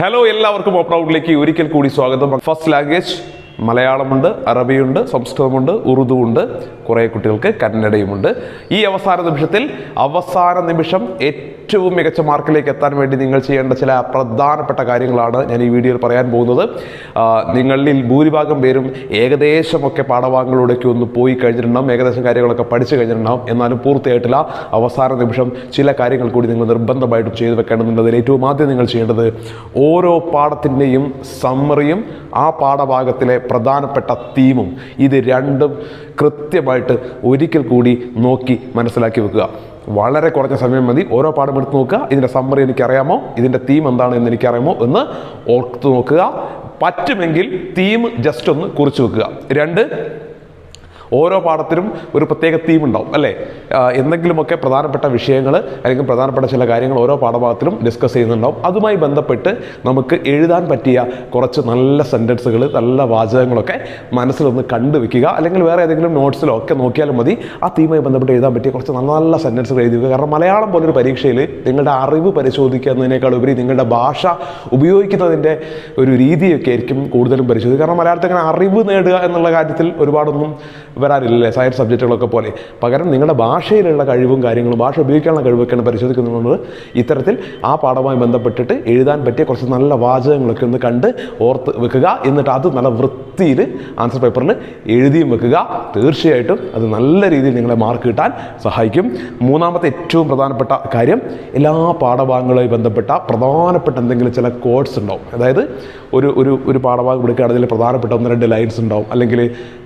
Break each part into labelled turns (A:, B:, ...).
A: Hello എല്ലാവർക്കും open ഒരിക്കൽ കൂടി സ്വാഗതം. ഫസ്റ്റ് ലാംഗ്വേജ് മലയാളമുണ്ട് അറബിയുണ്ട് സംസ്കൃതമുണ്ട് ഉറുദു ഉണ്ട് കുറേ കുട്ടികൾക്ക് കന്നഡയുമുണ്ട്. ഈ അവസാന നിമിഷത്തിൽ അവസാന നിമിഷം മികച്ച മാർക്കിലേക്ക് എത്താൻ വേണ്ടി നിങ്ങൾ ചെയ്യേണ്ട ചില പ്രധാനപ്പെട്ട കാര്യങ്ങളാണ് ഞാൻ ഈ വീഡിയോയിൽ പറയാൻ പോകുന്നത്. നിങ്ങളിൽ ഭൂരിഭാഗം പേരും ഏകദേശമൊക്കെ പാഠഭാഗങ്ങളിലൂടെയൊക്കെ ഒന്ന് പോയി കഴിഞ്ഞിട്ടുണ്ടാവും ഏകദേശം കാര്യങ്ങളൊക്കെ പഠിച്ചു കഴിഞ്ഞിട്ടുണ്ടാവും. എന്നാലും പൂർത്തിയായിട്ടില്ല. അവസാന നിമിഷം ചില കാര്യങ്ങൾ കൂടി നിങ്ങൾ നിർബന്ധമായിട്ടും ചെയ്തു വെക്കേണ്ടതുണ്ട്. അതിൽ ഏറ്റവും ആദ്യം നിങ്ങൾ ചെയ്യേണ്ടത് ഓരോ പാഠത്തിന്റെയും സമ്മറിയും ആ പാഠഭാഗത്തിലെ പ്രധാനപ്പെട്ട തീമും ഇത് രണ്ടും കൃത്യമായിട്ട് ഒരിക്കൽ കൂടി നോക്കി മനസ്സിലാക്കി വെക്കുക. വളരെ കുറഞ്ഞ സമയം മതി. ഓരോ പാഠം എടുത്ത് നോക്കുക. ഇതിന്റെ സമ്മറി എനിക്കറിയാമോ? ഇതിന്റെ തീം എന്താണ് എന്ന് എനിക്കറിയാമോ? എന്ന് ഓർത്ത് നോക്കുക. പറ്റുമെങ്കിൽ തീം ജസ്റ്റ് ഒന്ന് കുറിച്ച് വെക്കുക. രണ്ട് ഓരോ പാഠത്തിനും ഒരു പ്രത്യേക തീം ഉണ്ടാവും അല്ലേ? എന്തെങ്കിലുമൊക്കെ പ്രധാനപ്പെട്ട വിഷയങ്ങൾ അല്ലെങ്കിൽ പ്രധാനപ്പെട്ട ചില കാര്യങ്ങൾ ഓരോ പാഠഭാഗത്തിലും ഡിസ്കസ് ചെയ്യുന്നുണ്ടാവും. അതുമായി ബന്ധപ്പെട്ട് നമുക്ക് എഴുതാൻ പറ്റിയ കുറച്ച് നല്ല സെന്റൻസുകൾ നല്ല വാചകങ്ങളൊക്കെ മനസ്സിലൊന്ന് കണ്ടുവെക്കുക അല്ലെങ്കിൽ വേറെ ഏതെങ്കിലും നോട്ട്സിലോ ഒക്കെ നോക്കിയാലും മതി. ആ തീമായി ബന്ധപ്പെട്ട് എഴുതാൻ പറ്റിയ കുറച്ച് നല്ല നല്ല സെന്റൻസുകൾ എഴുതി വെക്കുക. കാരണം മലയാളം പോലൊരു പരീക്ഷയിൽ നിങ്ങളുടെ അറിവ് പരിശോധിക്കുന്നതിനേക്കാൾ ഉപരി നിങ്ങളുടെ ഭാഷ ഉപയോഗിക്കുന്നതിന്റെ ഒരു രീതിയൊക്കെ ആയിരിക്കും കൂടുതലും പരിശോധിക്കുക. കാരണം മലയാളത്തിൽ അങ്ങനെ അറിവ് നേടുക എന്നുള്ള കാര്യത്തിൽ ഒരുപാടൊന്നും വരാറില്ലല്ലേ സയൻസ് സബ്ജക്റ്റുകളൊക്കെ പോലെ. പകരം നിങ്ങളുടെ ഭാഷയിലുള്ള കഴിവും കാര്യങ്ങളും ഭാഷ ഉപയോഗിക്കാനുള്ള കഴിവൊക്കെയാണ് പരിശോധിക്കുന്നത് ഇത്തരത്തിൽ ആ പാഠവുമായി ബന്ധപ്പെട്ടിട്ട് എഴുതാൻ പറ്റിയ കുറച്ച് നല്ല വാചകങ്ങളൊക്കെ ഒന്ന് കണ്ട് ഓർത്ത് വെക്കുക. എന്നിട്ട് അത് നല്ല വൃത്തിയിൽ ആൻസർ പേപ്പറിൽ എഴുതിയും വെക്കുക. തീർച്ചയായിട്ടും അത് നല്ല രീതിയിൽ നിങ്ങളെ മാർക്ക് കിട്ടാൻ സഹായിക്കും. മൂന്നാമത്തെ ഏറ്റവും പ്രധാനപ്പെട്ട കാര്യം എല്ലാ പാഠഭാഗങ്ങളുമായി ബന്ധപ്പെട്ട പ്രധാനപ്പെട്ട എന്തെങ്കിലും ചില കോഡ്സ് ഉണ്ടാവും. അതായത് ഒരു ഒരു ഒരു പാഠഭാഗം എടുക്കുകയാണെങ്കിൽ പ്രധാനപ്പെട്ട ഒന്ന് രണ്ട് ലൈൻസ് ഉണ്ടാവും. അല്ലെങ്കിൽ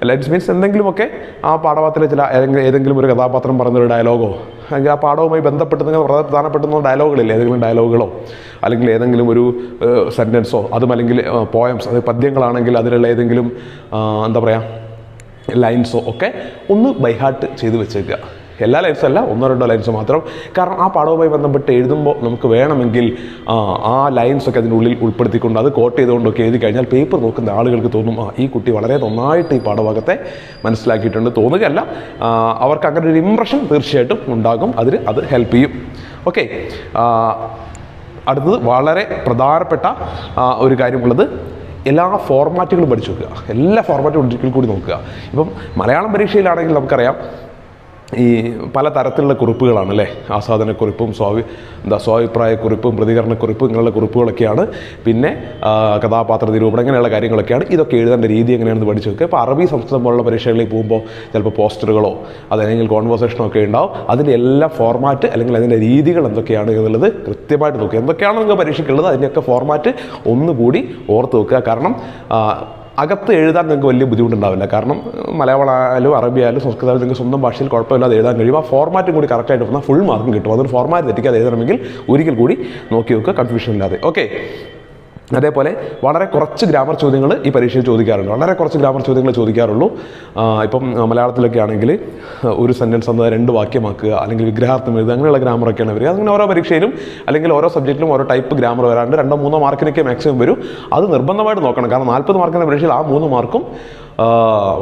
A: ലൈൻസ് മീൻസ് എന്തെങ്കിലുമൊക്കെ ആ പാഠഭാഗത്തിലെ ചില ഏതെങ്കിലും ഒരു കഥാപാത്രം പറഞ്ഞൊരു ഡയലോഗോ അല്ലെങ്കിൽ ആ പാഠവുമായി ബന്ധപ്പെട്ട് നിങ്ങൾ വളരെ പ്രധാനപ്പെടുന്ന ഡയലോഗുകളില്ലേ ഏതെങ്കിലും ഡയലോഗുകളോ അല്ലെങ്കിൽ ഏതെങ്കിലും ഒരു സെന്റൻസോ അതും അല്ലെങ്കിൽ പോയംസ് അത് പദ്യങ്ങളാണെങ്കിൽ അതിലുള്ള ഏതെങ്കിലും എന്താ പറയുക ലൈൻസോ ഒക്കെ ഒന്ന് ബൈഹാർട്ട് ചെയ്ത് വെച്ചേക്കുക. എല്ലാ ലൈൻസും അല്ല ഒന്നോ രണ്ടോ ലൈൻസ് മാത്രം. കാരണം ആ പാഠവുമായി ബന്ധപ്പെട്ട് എഴുതുമ്പോൾ നമുക്ക് വേണമെങ്കിൽ ആ, ലൈൻസൊക്കെ അതിന്റെ ഉള്ളിൽ ഉൾപ്പെടുത്തിക്കൊണ്ട് അത് കോട്ട് ചെയ്തുകൊണ്ടൊക്കെ എഴുതി കഴിഞ്ഞാൽ പേപ്പർ നോക്കുന്ന ആളുകൾക്ക് തോന്നും ആ ഈ കുട്ടി വളരെ നന്നായിട്ട് ഈ പാഠഭാഗത്തെ മനസ്സിലാക്കിയിട്ടുണ്ട് തോന്നുകയല്ല. അവർക്ക് അങ്ങനെ ഒരു ഇമ്പ്രഷൻ തീർച്ചയായിട്ടും ഉണ്ടാകും. അതിന് അത് ഹെൽപ്പ് ചെയ്യും. ഓക്കെ അടുത്തത് വളരെ പ്രധാനപ്പെട്ട ഒരു കാര്യമുള്ളത് എല്ലാ ഫോർമാറ്റുകളും പഠിച്ചു നോക്കുക എല്ലാ ഫോർമാറ്റും ഒരിക്കൽ കൂടി നോക്കുക. ഇപ്പം മലയാളം പരീക്ഷയിലാണെങ്കിൽ നമുക്കറിയാം ഈ പല തരത്തിലുള്ള കുറിപ്പുകളാണ് അല്ലേ? ആസ്വാദനക്കുറിപ്പും സ്വാഭി എന്താ സ്വാഭിപ്രായക്കുറിപ്പും പ്രതികരണക്കുറിപ്പും ഇങ്ങനെയുള്ള കുറിപ്പുകളൊക്കെയാണ്. പിന്നെ കഥാപാത്ര നിരൂപണം ഇങ്ങനെയുള്ള കാര്യങ്ങളൊക്കെയാണ്. ഇതൊക്കെ എഴുതേണ്ട രീതി എങ്ങനെയാണെന്ന് പഠിച്ചു വെക്കുക. ഇപ്പോൾ അറബി സംസ്കൃതം പോലുള്ള പരീക്ഷകളിൽ പോകുമ്പോൾ ചിലപ്പോൾ പോസ്റ്ററുകളോ അതല്ലെങ്കിൽ കോൺവെർസേഷനോ ഒക്കെ ഉണ്ടാവും. അതിന്റെ എല്ലാ ഫോർമാറ്റ് അല്ലെങ്കിൽ അതിന്റെ രീതികൾ എന്തൊക്കെയാണ് എന്നുള്ളത് കൃത്യമായിട്ട് നോക്കുക. എന്തൊക്കെയാണ് നിങ്ങൾക്ക് പരീക്ഷയ്ക്കുള്ളത് അതിന്റെയൊക്കെ ഫോർമാറ്റ് ഒന്നുകൂടി ഓർത്ത് വെക്കുക. കാരണം അകത്ത് എഴുതാൻ നിങ്ങൾക്ക് വലിയ ബുദ്ധിമുട്ടുണ്ടാവില്ല. കാരണം മലയാളമായാലും അറബിയായാലും സംസ്കൃതമായാലും നിങ്ങൾക്ക് സ്വന്തം ഭാഷയിൽ കുഴപ്പമില്ലാതെ എഴുതാൻ കഴിയും. ആ ഫോർമാറ്റും കൂടി കറക്റ്റായിട്ട് വന്നാൽ ഫുൾ മാർക്കും കിട്ടും. അതൊരു ഫോർമാറ്റ് തെറ്റിക്കാതെ എഴുതണമെങ്കിൽ ഒരിക്കൽ കൂടി നോക്കി വെക്കുക കൺഫ്യൂഷൻ ഇല്ലാതെ. ഓക്കെ അതേപോലെ വളരെ കുറച്ച് ഗ്രാമർ ചോദ്യങ്ങൾ ഈ പരീക്ഷയിൽ ചോദിക്കാറുണ്ട്. വളരെ കുറച്ച് ഗ്രാമർ ചോദ്യങ്ങൾ ചോദിക്കാറുള്ളൂ. ഇപ്പം മലയാളത്തിലൊക്കെ ആണെങ്കിൽ ഒരു സെന്റൻസ് എന്നത് രണ്ട് വാക്യമാക്കുക അല്ലെങ്കിൽ വിഗ്രഹാർത്ഥം എഴുതുക അങ്ങനെയുള്ള ഗ്രാമറൊക്കെയാണ് വരിക. അങ്ങനെ ഓരോ പരീക്ഷയിലും അല്ലെങ്കിൽ ഓരോ സബ്ജക്റ്റിലും ഓരോ ടൈപ്പ് ഗ്രാമർ വരാണ്ട് രണ്ടോ മൂന്നോ മാർക്കിനൊക്കെ മാക്സിമം വരും. അത് നിർബന്ധമായിട്ട് നോക്കണം. കാരണം നാൽപ്പത് മാർക്കിന്റെ പരീക്ഷയിൽ ആ മൂന്ന് മാർക്കും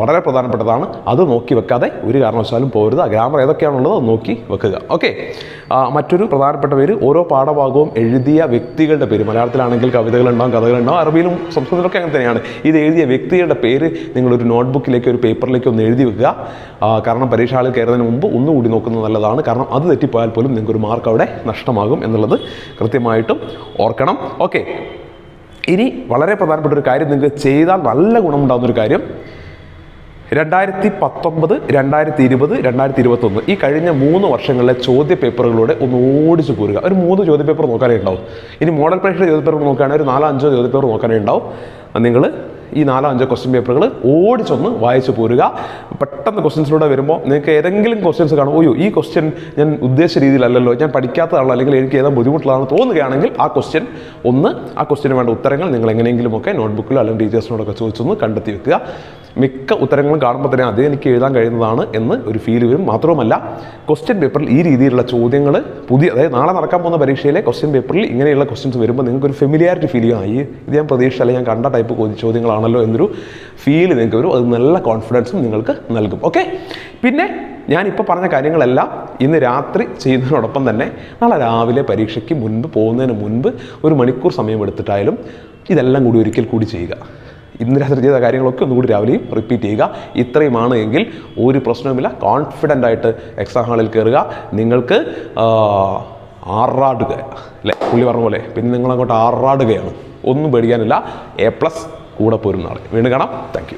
A: വളരെ പ്രധാനപ്പെട്ടതാണ്. അത് നോക്കി വെക്കാതെ ഒരു കാരണവശാലും പോരുത്. ഗ്രാമർ ഏതൊക്കെയാണുള്ളത് അത് നോക്കി വെക്കുക. ഓക്കെ. മറ്റൊരു പ്രധാനപ്പെട്ട പേര് ഓരോ പാഠഭാഗവും എഴുതിയ വ്യക്തികളുടെ പേര്. മലയാളത്തിലാണെങ്കിൽ കവിതകളുണ്ടാവും കഥകളുണ്ടാവും അറബിയിലും സംസ്കൃതത്തിലൊക്കെ അങ്ങനെ തന്നെയാണ്. ഇത് എഴുതിയ വ്യക്തികളുടെ പേര് നിങ്ങളൊരു നോട്ട്ബുക്കിലേക്ക് ഒരു പേപ്പറിലേക്ക് ഒന്ന് എഴുതി വെക്കുക. കാരണം പരീക്ഷകളിൽ കയറുന്നതിന് മുമ്പ് ഒന്നുകൂടി നോക്കുന്നത് നല്ലതാണ്. കാരണം അത് തെറ്റിപ്പോയാൽ പോലും നിങ്ങൾക്കൊരു മാർക്ക് അവിടെ നഷ്ടമാകും എന്നുള്ളത് കൃത്യമായിട്ടും ഓർക്കണം. ഓക്കെ. ഇനി വളരെ പ്രധാനപ്പെട്ട ഒരു കാര്യം നിങ്ങൾക്ക് ചെയ്താൽ നല്ല ഗുണമുണ്ടാകുന്ന ഒരു കാര്യം. രണ്ടായിരത്തി പത്തൊമ്പത് രണ്ടായിരത്തി ഇരുപത് രണ്ടായിരത്തി ഇരുപത്തൊന്ന് ഈ കഴിഞ്ഞ മൂന്ന് വർഷങ്ങളിലെ ചോദ്യ പേപ്പറുകളിലൂടെ ഒന്ന് ഓടിച്ചു പോരുക. ഒരു മൂന്ന് ചോദ്യ പേപ്പർ നോക്കാനേ ഉണ്ടാവും. ഇനി മോഡൽ പരീക്ഷയുടെ ചോദ്യ പേപ്പർ നോക്കുകയാണെങ്കിൽ ഒരു നാലോ അഞ്ചോ ചോദ്യപേപ്പർ നോക്കാനേ ഉണ്ടാവും. നിങ്ങൾ ഈ നാലോ അഞ്ചോ ക്വസ്റ്റ്യൻ പേപ്പറുകൾ ഓടിച്ചൊന്ന് വായിച്ചു പോരുക. പെട്ടെന്ന് ക്വസ്റ്റ്യൻസിലൂടെ വരുമ്പോൾ നിങ്ങൾക്ക് ഏതെങ്കിലും ക്വസ്റ്റ്യൻസ് കാണും. ഓയോ ഈ ക്വസ്റ്റ്യൻ ഞാൻ ഉദ്ദേശിച്ച രീതിയിലല്ലല്ലോ. ഞാൻ പഠിക്കാത്തതാണല്ലോ അല്ലെങ്കിൽ എനിക്ക് ഏതാ ബുദ്ധിമുട്ടുള്ളതാണ് തോന്നുകയാണെങ്കിൽ ആ ക്വസ്റ്റ്യൻ ഒന്ന് ആ ക്വസ്റ്റ്യന് വേണ്ട ഉത്തരങ്ങൾ നിങ്ങൾ എങ്ങനെയെങ്കിലുമൊക്കെ നോട്ട്ബുക്കിലോ അല്ലെങ്കിൽ ടീച്ചേഴ്സിനോടൊക്കെ ചോദിച്ചൊന്ന് കണ്ടെത്തി വെക്കുക. മിക്ക ഉത്തരങ്ങളും കാണുമ്പോൾ തന്നെ അതേ എനിക്ക് എഴുതാൻ കഴിയുന്നതാണ് എന്ന് ഒരു ഫീൽ വരും. മാത്രവുമല്ല ക്വസ്റ്റ്യൻ പേപ്പറിൽ ഈ രീതിയിലുള്ള ചോദ്യങ്ങൾ പുതിയ അതായത് നാളെ നടക്കാൻ പോകുന്ന പരീക്ഷയിലെ ക്വസ്റ്റ്യൻ പേപ്പറിൽ ഇങ്ങനെയുള്ള ക്വസ്റ്റ്യൻസ് വരുമ്പോൾ നിങ്ങൾക്ക് ഒരു ഫെമിലിയാരിറ്റി ഫീൽ ചെയ്യും ഈ ഇത് ഞാൻ പ്രതീക്ഷ അല്ലെങ്കിൽ ഞാൻ കണ്ട ടൈപ്പ് ചോദ്യങ്ങളാണല്ലോ എന്നൊരു ഫീൽ നിങ്ങൾക്ക് വരും. അത് നല്ല കോൺഫിഡൻസും നിങ്ങൾക്ക് നൽകും. ഓക്കെ പിന്നെ ഞാനിപ്പോൾ പറഞ്ഞ കാര്യങ്ങളെല്ലാം ഇന്ന് രാത്രി ചെയ്യുന്നതിനോടൊപ്പം തന്നെ നാളെ രാവിലെ പരീക്ഷയ്ക്ക് മുൻപ് പോകുന്നതിന് മുൻപ് ഒരു മണിക്കൂർ സമയം എടുത്തിട്ടായാലും ഇതെല്ലാം കൂടി ഒരിക്കൽ കൂടി ചെയ്യുക. ഇന്ന് രാത്രി ചെയ്ത കാര്യങ്ങളൊക്കെ ഒന്നുകൂടി രാവിലെയും റിപ്പീറ്റ് ചെയ്യുക. ഇത്രയുമാണ് എങ്കിൽ ഒരു പ്രശ്നവുമില്ല. കോൺഫിഡന്റ് ആയിട്ട് എക്സാം ഹാളിൽ കയറുക. നിങ്ങൾക്ക് ആറാടുക അല്ലേ? പുള്ളി പറഞ്ഞ പോലെ. പിന്നെ നിങ്ങളങ്ങോട്ട് ആറാടുകയാണ് ഒന്നും പേടിക്കാനില്ല. എ പ്ലസ് കൂടെ പോരും നാളെ. വീണ്ടും കാണാം. താങ്ക്